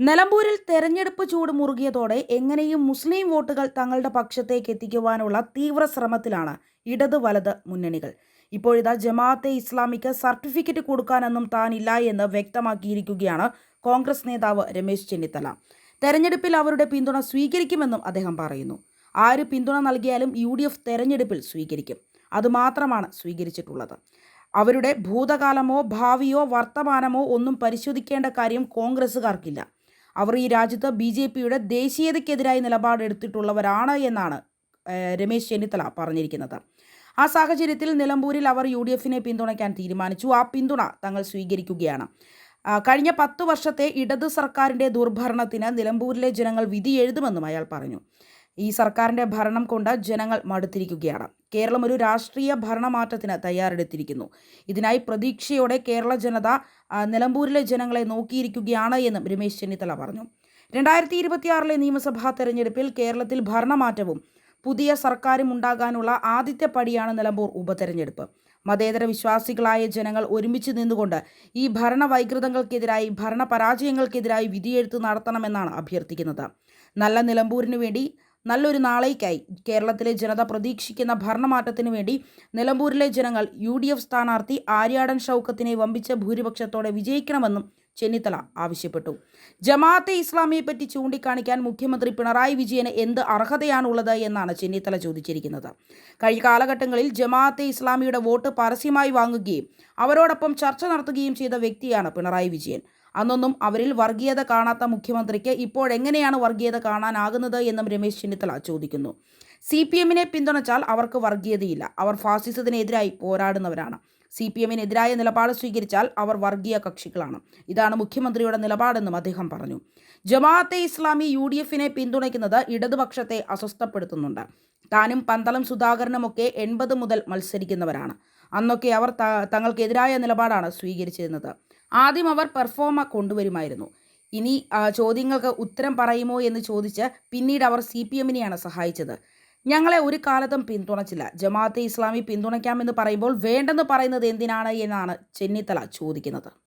നിലമ്പൂരിൽ തെരഞ്ഞെടുപ്പ് ചൂട് മുറുകിയതോടെ എങ്ങനെയും മുസ്ലിം വോട്ടുകൾ തങ്ങളുടെ പക്ഷത്തേക്ക് എത്തിക്കുവാനുള്ള തീവ്ര ശ്രമത്തിലാണ് ഇടത് വലത് മുന്നണികൾ. ഇപ്പോഴിതാ ജമാഅത്തെ ഇസ്ലാമിക്ക് സർട്ടിഫിക്കറ്റ് കൊടുക്കാനൊന്നും താനില്ല എന്ന് വ്യക്തമാക്കിയിരിക്കുകയാണ് കോൺഗ്രസ് നേതാവ് രമേശ് ചെന്നിത്തല. തെരഞ്ഞെടുപ്പിൽ അവരുടെ പിന്തുണ സ്വീകരിക്കുമെന്നും അദ്ദേഹം പറയുന്നു. ആര് പിന്തുണ നൽകിയാലും യു ഡി എഫ് തെരഞ്ഞെടുപ്പിൽ സ്വീകരിക്കും. അതുമാത്രമാണ് സ്വീകരിച്ചിട്ടുള്ളത്. അവരുടെ ഭൂതകാലമോ ഭാവിയോ വർത്തമാനമോ ഒന്നും പരിശോധിക്കേണ്ട കാര്യം കോൺഗ്രസ്സുകാർക്കില്ല. അവർ ഈ രാജ്യത്ത് ബി ജെ പിയുടെ ദേശീയതയ്ക്കെതിരായി നിലപാടെടുത്തിട്ടുള്ളവരാണ് എന്നാണ് രമേശ് ചെന്നിത്തല പറഞ്ഞിരിക്കുന്നത്. ആ സാഹചര്യത്തിൽ നിലമ്പൂരിൽ അവർ യു ഡി എഫിനെ പിന്തുണയ്ക്കാൻ തീരുമാനിച്ചു. ആ പിന്തുണ തങ്ങൾ സ്വീകരിക്കുകയാണ്. കഴിഞ്ഞ പത്തു വർഷത്തെ ഇടത് സർക്കാരിന്റെ ദുർഭരണത്തിന് നിലമ്പൂരിലെ ജനങ്ങൾ വിധി എഴുതുമെന്നും അയാൾ പറഞ്ഞു. ഈ സർക്കാരിന്റെ ഭരണം കൊണ്ട് ജനങ്ങൾ മടുത്തിരിക്കുകയാണ്. കേരളം ഒരു രാഷ്ട്രീയ ഭരണമാറ്റത്തിന് തയ്യാറെടുത്തിരിക്കുന്നു. ഇതിനായി പ്രതീക്ഷയോടെ കേരള ജനത നിലമ്പൂരിലെ ജനങ്ങളെ നോക്കിയിരിക്കുകയാണ് എന്നും രമേശ് ചെന്നിത്തല പറഞ്ഞു. രണ്ടായിരത്തി ഇരുപത്തിയാറിലെ നിയമസഭാ തെരഞ്ഞെടുപ്പിൽ കേരളത്തിൽ ഭരണമാറ്റവും പുതിയ സർക്കാരും ഉണ്ടാകാനുള്ള ആദ്യത്തെ പടിയാണ് നിലമ്പൂർ ഉപതെരഞ്ഞെടുപ്പ്. മതേതര വിശ്വാസികളായ ജനങ്ങൾ ഒരുമിച്ച് നിന്നുകൊണ്ട് ഈ ഭരണവൈകൃതങ്ങൾക്കെതിരായി ഭരണപരാജയങ്ങൾക്കെതിരായി വിധിയെഴുത്ത് നടത്തണമെന്നാണ് അഭ്യർത്ഥിക്കുന്നത്. നല്ല നിലമ്പൂരിന് വേണ്ടി നല്ലൊരു നാളേക്കായി. കേരളത്തിലെ ജനത പ്രതീക്ഷിക്കുന്ന ഭരണമാറ്റത്തിനു വേണ്ടി നിലമ്പൂരിലെ ജനങ്ങൾ യു ഡി എഫ് സ്ഥാനാർത്ഥി ആര്യാടൻ ഷൗക്കത്തിനെ വമ്പിച്ച ഭൂരിപക്ഷത്തോടെ വിജയിക്കണമെന്നും ചെന്നിത്തല ആവശ്യപ്പെട്ടു. ജമാഅത്തെ ഇസ്ലാമിയെ പറ്റി ചൂണ്ടിക്കാണിക്കാൻ മുഖ്യമന്ത്രി പിണറായി വിജയന് എന്ത് അർഹതയാണുള്ളത് എന്നാണ് ചെന്നിത്തല ചോദിച്ചിരിക്കുന്നത്. കഴിഞ്ഞ കാലഘട്ടങ്ങളിൽ ജമാഅത്തെ ഇസ്ലാമിയുടെ വോട്ട് പരസ്യമായി വാങ്ങുകയും അവരോടൊപ്പം ചർച്ച നടത്തുകയും ചെയ്ത വ്യക്തിയാണ് പിണറായി വിജയൻ. അന്നൊന്നും അവരിൽ വർഗീയത കാണാത്ത മുഖ്യമന്ത്രിക്ക് ഇപ്പോഴെങ്ങനെയാണ് വർഗീയത കാണാനാകുന്നത് എന്നും രമേശ് ചെന്നിത്തല ചോദിക്കുന്നു. സി പി എമ്മിനെ പിന്തുണച്ചാൽ അവർക്ക് വർഗീയതയില്ല. അവർ ഫാസിസത്തിനെതിരായി പോരാടുന്നവരാണ്. സി പി എമ്മിനെതിരായ നിലപാട് സ്വീകരിച്ചാൽ അവർ വർഗീയ കക്ഷികളാണ്. ഇതാണ് മുഖ്യമന്ത്രിയുടെ നിലപാടെന്നും അദ്ദേഹം പറഞ്ഞു. ജമാഅത്തെ ഇസ്ലാമി യു ഡി എഫിനെ പിന്തുണയ്ക്കുന്നത് ഇടതുപക്ഷത്തെ അസ്വസ്ഥപ്പെടുത്തുന്നുണ്ട്. താനും പന്തളം സുധാകരനുമൊക്കെ എൺപത് മുതൽ മത്സരിക്കുന്നവരാണ്. അന്നൊക്കെ അവർ തങ്ങൾക്കെതിരായ നിലപാടാണ് സ്വീകരിച്ചിരുന്നത്. ആദ്യം അവർ പെർഫോമ കൊണ്ടുവരുമായിരുന്നു. ഇനി ചോദ്യങ്ങൾക്ക് ഉത്തരം പറയുമോ എന്ന് ചോദിച്ച് പിന്നീട് അവർ സി പി എമ്മിനെയാണ് സഹായിച്ചത്. ഞങ്ങളെ ഒരു കാലത്തും പിന്തുണച്ചില്ല. ജമാഅത്തെ ഇസ്ലാമി പിന്തുണയ്ക്കാമെന്ന് പറയുമ്പോൾ വേണ്ടെന്ന് പറയുന്നത് എന്തിനാണ് എന്നാണ് ചെന്നിത്തല ചോദിക്കുന്നത്.